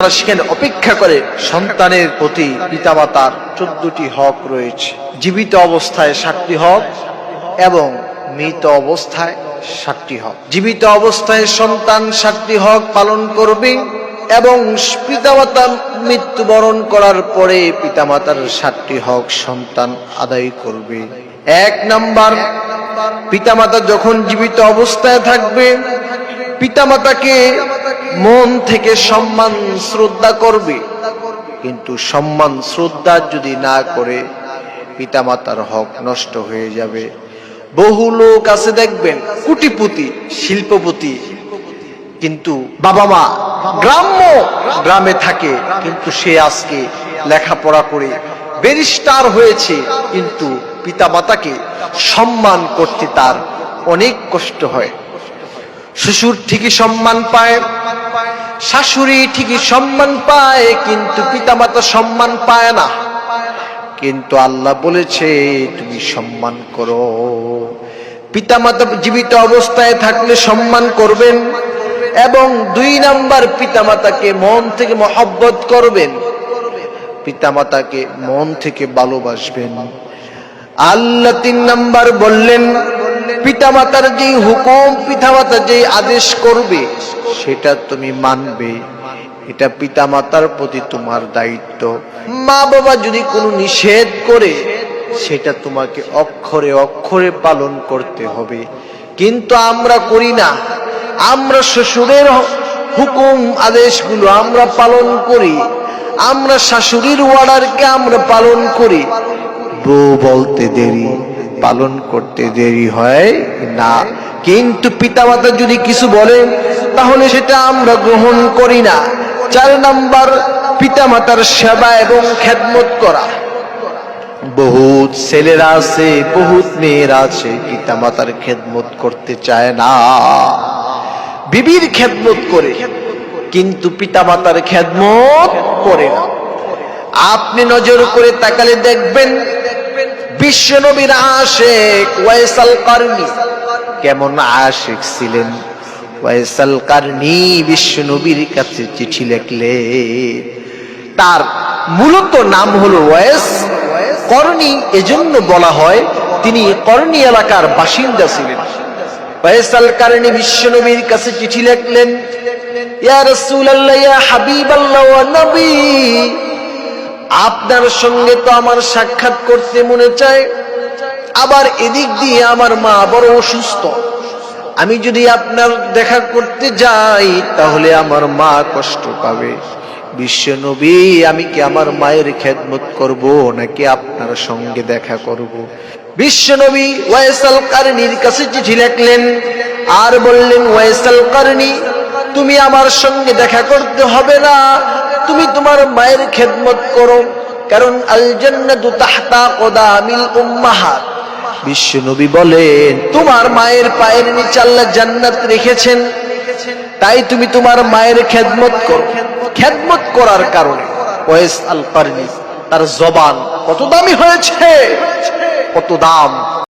তারা সেখানে অপেক্ষা করে, সন্তানের প্রতি পিতামাতার চোদ্দটি হক রয়েছে। জীবিত অবস্থায় ষাটটি হক এবং মৃত অবস্থায় ষাটটি হক। জীবিত অবস্থায় সন্তান ষাটটি হক পালন করবে এবং পিতামাতা মৃত্যুবরণ করার পরে পিতামাতার ষাটটি হক সন্তান আদায় করবে। এক নাম্বার, পিতামাতা যখন জীবিত অবস্থায় থাকবে, পিতামাতাকে মন থেকে সম্মান শ্রদ্ধা করবে। কিন্তু সম্মান শ্রদ্ধা যদি না করে, পিতামাতার হক নষ্ট হয়ে যাবে। বহু লোক আছে দেখবেন, কুটিপতি, শিল্পপতি। কিন্তু বাবা মা গ্রাম্য গ্রামে থাকে, কিন্তু সে আজকে লেখাপড়া করে ব্যারিস্টার হয়েছে। কিন্তু পিতামাতাকে সম্মান করতে তার অনেক কষ্ট হয়। শ্বশুর ঠিকই সম্মান পায়, শাশুড়ি ঠিকই সম্মান পায়, কিন্তু পিতামাতা সম্মান পায় না। কিন্তু আল্লাহ বলেছে, তুমি সম্মান করো। পিতামাতা জীবিত অবস্থায় থাকলে সম্মান করবেন এবং দুই নাম্বার পিতামাতাকে মন থেকে মহব্বত করবেন। পিতামাতাকে মন থেকে ভালোবাসবেন। আল্লাহ তিন নাম্বার বললেন পিতামাতার যে হুকুম, পিতামাতা যে আদেশ করবে, সেটা তুমি মানবে। এটা পিতামাতার প্রতি তোমার দায়িত্ব। মা বাবা যদি কোনো নিষেধ করে, সেটা তোমাকে অক্ষরে অক্ষরে পালন করতে হবে। কিন্তু আমরা করি না। আমরা শ্বশুরের হুকুম, আদেশগুলো আমরা পালন করি। আমরা শাশুড়ির অর্ডারকে আমরা পালন করি। বউ বলতে দেরি। পালন করতে দেরি হয় না। কিন্তু পিতামাতা যদি কিছু বলে তাহলে সেটা আমরা গ্রহণ করি না। চার নাম্বার, পিতামাতার সেবা এবং খেদমত করা। বহুত ছেলেরা আছে, বহুত মেয়েরা আছে, পিতামাতার খেদমত করতে চায় না। বিবির খেদমত করে, কিন্তু পিতামাতার খেদমত করে না। আপনি নজর করে তাকালে দেখবেন বিশ্বনবীর আশেক ওয়াইসাল কারনি। কেমন আশেক ছিলেন? ওয়াইসাল কারনি বিশ্বনবীর কাছে চিঠি লেখলে। তার মূলত নাম হলো ওয়েস করণী এজন্য বলা হয়, তিনি করণী এলাকার বাসিন্দা ছিলেন। ওয়েসাল কারণী বিশ্বনবীর কাছে চিঠি লিখলেন, ইয়া রাসূলুল্লাহ, ইয়া হাবিবাল্লাহ ওয়া নবী আপনার সঙ্গে তো আমার সাক্ষাৎ করতে মনে চায়। আবার এদিক দিয়ে আমার মা বড় অসুস্থ। আমি যদি আপনার দেখা করতে যাই, তাহলে আমার মা কষ্ট পাবে। বিশ্ব নবী, আমি কি আমার মায়ের খেদমত করব, নাকি আপনার সঙ্গে দেখা করব? বিশ্ব নবী ওয়াইসাল কারণীর কাছে চিঠি লিখলেন, আর বললেন, ওয়াইসাল কারণী, তুমি আমার সঙ্গে দেখা করতে হবে না। তুমি তোমার মায়ের খেদমত করো, কারণ বিশ্ব নবী বলেন, তোমার মায়ের পায়ের নিচে আল্লাহ জান্নাত রেখেছেন, তাই তুমি তোমার মায়ের খেদমত করো। খেদমত করার কারণে ওয়েস আল তার জবান কত দামি হয়েছে, কত দাম।